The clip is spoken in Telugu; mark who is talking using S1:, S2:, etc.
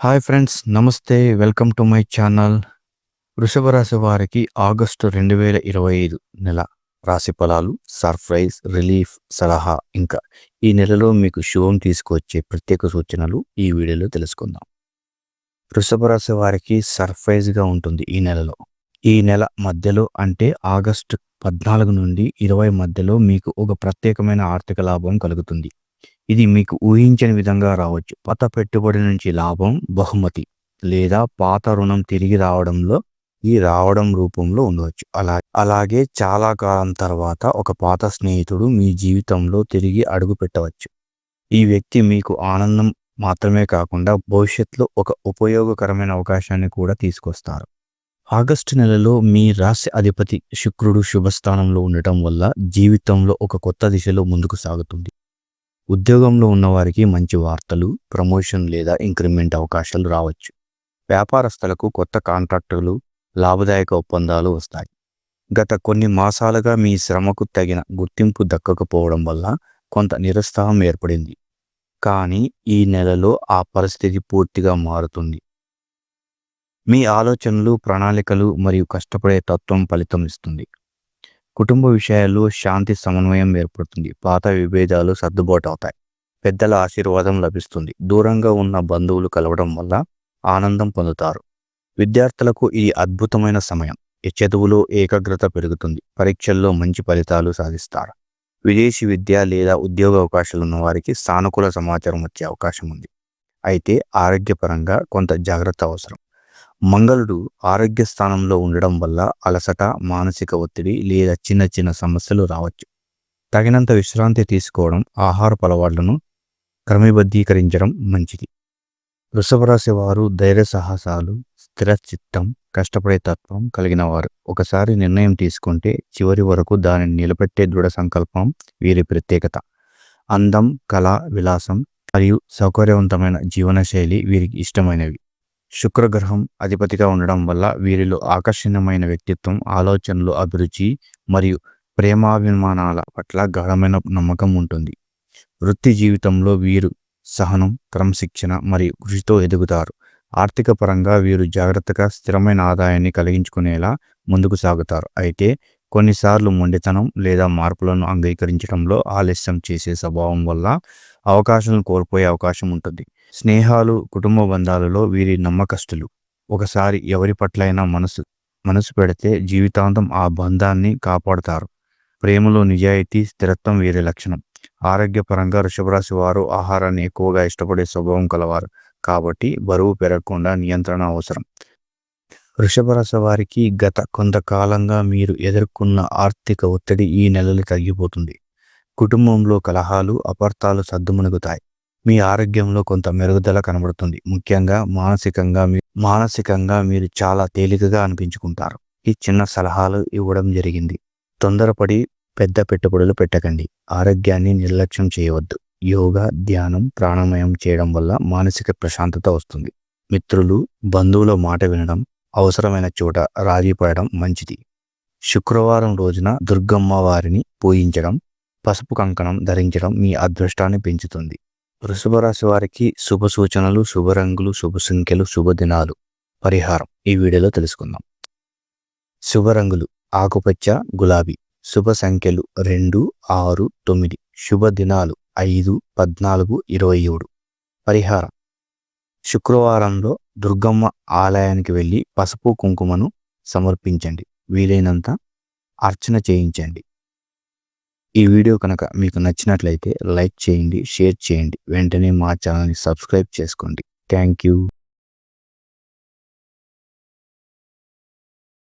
S1: హాయ్ ఫ్రెండ్స్ నమస్తే. Welcome to my channel. వృషభ రాశి వారికి ఆగస్టు రెండు వేల ఇరవై ఐదు నెల రాశి ఫలాలు సర్ప్రైజ్ రిలీఫ్ సలహా ఇంకా ఈ నెలలో మీకు శుభం తీసుకువచ్చే ప్రత్యేక సూచనలు ఈ వీడియోలో తెలుసుకుందాం. వృషభ రాశి వారికి సర్ప్రైజ్గా ఉంటుంది ఈ నెలలో. ఈ నెల మధ్యలో అంటే ఆగస్టు పద్నాలుగు నుండి ఇరవై మధ్యలో మీకు ఒక ప్రత్యేకమైన ఆర్థిక లాభం కలుగుతుంది. ఇది మీకు ఊహించని విధంగా రావచ్చు. పాత పెట్టుబడి నుంచి లాభం బహుమతి లేదా పాత రుణం తిరిగి రావడంలో ఈ రావడం రూపంలో ఉండవచ్చు. అలా అలాగే చాలా కాలం తర్వాత ఒక పాత స్నేహితుడు మీ జీవితంలో తిరిగి అడుగు పెట్టవచ్చు. ఈ వ్యక్తి మీకు ఆనందం మాత్రమే కాకుండా భవిష్యత్తులో ఒక ఉపయోగకరమైన అవకాశాన్ని కూడా తీసుకొస్తారు. ఆగస్టు నెలలో మీ రాశి అధిపతి శుక్రుడు శుభస్థానంలో ఉండటం వల్ల జీవితంలో ఒక కొత్త దిశలో ముందుకు సాగుతుంది. ఉద్యోగంలో ఉన్నవారికి మంచి వార్తలు ప్రమోషన్ లేదా ఇంక్రిమెంట్ అవకాశాలు రావచ్చు. వ్యాపారస్తులకు కొత్త కాంట్రాక్టులు లాభదాయక ఒప్పందాలు వస్తాయి. గత కొన్ని మాసాలుగా మీ శ్రమకు తగిన గుర్తింపు దక్కకపోవడం వల్ల కొంత నిరుత్సాహం ఏర్పడింది. కానీ ఈ నెలలో ఆ పరిస్థితి పూర్తిగా మారుతుంది. మీ ఆలోచనలు ప్రణాళికలు మరియు కష్టపడే తత్వం ఫలితం ఇస్తుంది. కుటుంబ విషయాల్లో శాంతి సమన్వయం ఏర్పడుతుంది. పాత విభేదాలు సర్దుబాటు అవుతాయి. పెద్దల ఆశీర్వాదం లభిస్తుంది. దూరంగా ఉన్న బంధువులు కలవడం వల్ల ఆనందం పొందుతారు. విద్యార్థులకు ఇది అద్భుతమైన సమయం. ఈ చదువులో ఏకాగ్రత పెరుగుతుంది. పరీక్షల్లో మంచి ఫలితాలు సాధిస్తారు. విదేశీ విద్య లేదా ఉద్యోగ అవకాశాలు ఉన్న వారికి సానుకూల సమాచారం వచ్చే అవకాశం ఉంది. అయితే ఆరోగ్యపరంగా కొంత జాగ్రత్త అవసరం. మంగళుడు ఆరోగ్య స్థానంలో ఉండడం వల్ల అలసట మానసిక ఒత్తిడి లేదా చిన్న చిన్న సమస్యలు రావచ్చు. తగినంత విశ్రాంతి తీసుకోవడం ఆహారపు అలవాట్లను క్రమబద్ధీకరించడం మంచిది. వృషభరాశి వారు ధైర్య సాహసాలు స్థిరచిత్తం కష్టపడే తత్వం కలిగిన వారు. ఒకసారి నిర్ణయం తీసుకుంటే చివరి వరకు దానిని నిలబెట్టే దృఢ సంకల్పం వీరి ప్రత్యేకత. అందం కళ విలాసం మరియు సౌకర్యవంతమైన జీవనశైలి వీరికి ఇష్టమైనవి. శుక్రగ్రహం అధిపతిగా ఉండడం వల్ల వీరిలో ఆకర్షణీయమైన వ్యక్తిత్వం ఆలోచనలు అభిరుచి మరియు ప్రేమాభిమానాల పట్ల గాఢమైన నమ్మకం ఉంటుంది. వృత్తి జీవితంలో వీరు సహనం క్రమశిక్షణ మరియు కృషితో ఎదుగుతారు. ఆర్థిక పరంగా వీరు జాగ్రత్తగా స్థిరమైన ఆదాయాన్ని కలిగించుకునేలా ముందుకు సాగుతారు. అయితే కొన్నిసార్లు మొండితనం లేదా మార్పులను అంగీకరించడంలో ఆలస్యం చేసే స్వభావం వల్ల అవకాశాలను కోల్పోయే అవకాశం ఉంటుంది. స్నేహాలు కుటుంబ బంధాలలో వీరి నమ్మకస్తులు. ఒకసారి ఎవరి పట్లైనా మనసు మనసు పెడితే జీవితాంతం ఆ బంధాన్ని కాపాడుతారు. ప్రేమలో నిజాయితీ స్థిరత్వం వీరి లక్షణం. ఆరోగ్యపరంగా వృషభరాశి వారు ఆహారాన్ని ఎక్కువగా ఇష్టపడే స్వభావం కలవారు. కాబట్టి బరువు పెరగకుండా నియంత్రణ అవసరం. వృషభరస వారికి గత కొంతకాలంగా మీరు ఎదుర్కొన్న ఆర్థిక ఒత్తిడి ఈ నెలలు తగ్గిపోతుంది. కుటుంబంలో కలహాలు అపార్థాలు సద్దుమణుగుతాయి. మీ ఆరోగ్యంలో కొంత మెరుగుదల కనబడుతుంది. ముఖ్యంగా మానసికంగా మీ మానసికంగా మీరు చాలా తేలికగా అనిపించుకుంటారు. ఈ చిన్న సలహాలు ఇవ్వడం జరిగింది. తొందరపడి పెద్ద పెట్టుబడులు పెట్టకండి. ఆరోగ్యాన్ని నిర్లక్ష్యం చేయవద్దు. యోగా ధ్యానం ప్రాణాయామం చేయడం వల్ల మానసిక ప్రశాంతత వస్తుంది. మిత్రులు బంధువుల మాట వినడం అవసరమైన చోట రాజీపడడం మంచిది. శుక్రవారం రోజున దుర్గమ్మ వారిని పూజించడం పసుపు కంకణం ధరించడం మీ అదృష్టాన్ని పెంచుతుంది. వృషభ రాశి వారికి శుభ సూచనలు శుభ రంగులు శుభ సంఖ్యలు శుభదినాలు పరిహారం. ఈ వీడియోలో తెలుసుకుందాం. శుభ రంగులు. ఆకుపచ్చ గులాబీ. శుభ సంఖ్యలు రెండు ఆరు తొమ్మిది. శుభ దినాలు ఐదు పద్నాలుగు ఇరవై ఏడు. పరిహారం. శుక్రవారంలో దుర్గమ్మ ఆలయానికి వెళ్ళి పసుపు కుంకుమను సమర్పించండి. వీలైనంత అర్చన చేయించండి. ఈ వీడియో కనుక మీకు నచ్చినట్లయితే లైక్ చేయండి షేర్ చేయండి. వెంటనే మా ఛానల్ని సబ్స్క్రైబ్ చేసుకోండి. Thank you.